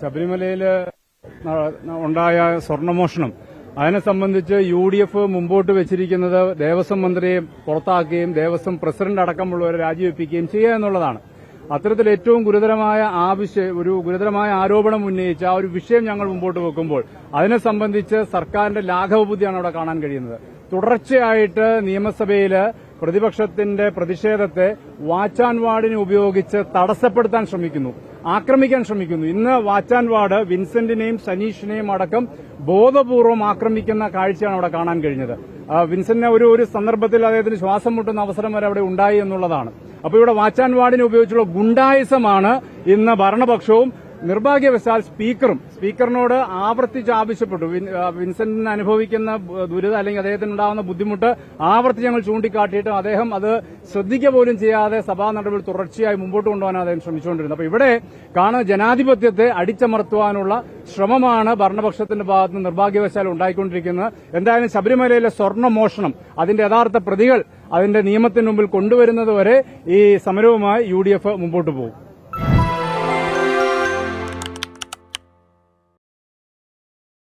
ശബരിമലയിൽ ഉണ്ടായ സ്വർണമോഷണം. അതിനെ സംബന്ധിച്ച് യു ഡി എഫ് മുമ്പോട്ട് വെച്ചിരിക്കുന്നത് ദേവസ്വം മന്ത്രിയെ പുറത്താക്കുകയും ദേവസ്വം പ്രസിഡന്റ് അടക്കമുള്ളവരെ രാജിവെപ്പിക്കുകയും ചെയ്യുക എന്നുള്ളതാണ്. അത്തരത്തിൽ ഏറ്റവും ഗുരുതരമായ ആവശ്യം ഒരു ഗുരുതരമായ ആരോപണം ഉന്നയിച്ച ആ ഒരു വിഷയം ഞങ്ങൾ മുമ്പോട്ട് വെക്കുമ്പോൾ അതിനെ സംബന്ധിച്ച് സർക്കാരിന്റെ ലാഘവ ബുദ്ധിയാണ് അവിടെ കാണാൻ കഴിയുന്നത്. തുടർച്ചയായിട്ട് നിയമസഭയിൽ പ്രതിപക്ഷത്തിന്റെ പ്രതിഷേധത്തെ വാച്ചാൻ വാർഡിനെ ഉപയോഗിച്ച് തടസ്സപ്പെടുത്താൻ ശ്രമിക്കുന്നു. ആക്രമിക്കാൻ ശ്രമിക്കുന്നു. ഇന്ന് വാച്ചാൻ വാർഡ് വിൻസെന്റിനെയും സനീഷിനെയും അടക്കം ബോധപൂർവം ആക്രമിക്കുന്ന കാഴ്ചയാണ് അവിടെ കാണാൻ കഴിഞ്ഞത്. വിൻസെന്റിനെ ഒരു ഒരു സന്ദർഭത്തിൽ അദ്ദേഹത്തിന് ശ്വാസം മുട്ടുന്ന അവസരം വരെ അവിടെ ഉണ്ടായി എന്നുള്ളതാണ്. അപ്പോൾ ഇവിടെ വാച്ചാൻ വാർഡിനെ ഉപയോഗിച്ചുള്ള ഗുണ്ടായുസമാണ് ഇന്ന് ഭരണപക്ഷവും നിർഭാഗ്യവശാൽ സ്പീക്കറും സ്പീക്കറിനോട് ആവർത്തിച്ച് ആവശ്യപ്പെട്ടു. വിൻ- വിൻസെന്റിന് അനുഭവിക്കുന്ന ദുരിതം അല്ലെങ്കിൽ അദ്ദേഹത്തിന് ഉണ്ടാകുന്ന ബുദ്ധിമുട്ട് ആവർത്തിച്ച് ഞങ്ങൾ ചൂണ്ടിക്കാട്ടിയിട്ട് അദ്ദേഹം അത് ശ്രദ്ധിക്കുക പോലും ചെയ്യാതെ സഭാ നടപടി തുടർച്ചയായി മുമ്പോട്ട് കൊണ്ടുപോകാൻ അദ്ദേഹം ശ്രമിച്ചുകൊണ്ടിരുന്നത്. അപ്പോൾ ഇവിടെ കാണുന്ന ജനാധിപത്യത്തെ അടിച്ചമർത്തുവാനുള്ള ശ്രമമാണ് ഭരണപക്ഷത്തിന്റെ ഭാഗത്ത് നിർഭാഗ്യവശാൽ ഉണ്ടായിക്കൊണ്ടിരിക്കുന്നത്. എന്തായാലും ശബരിമലയിലെ സ്വർണ മോഷണം അതിന്റെ യഥാർത്ഥ പ്രതികൾ അതിന്റെ നിയമത്തിന് മുമ്പിൽ കൊണ്ടുവരുന്നതുവരെ ഈ സമരവുമായി യു മുമ്പോട്ട് പോകും.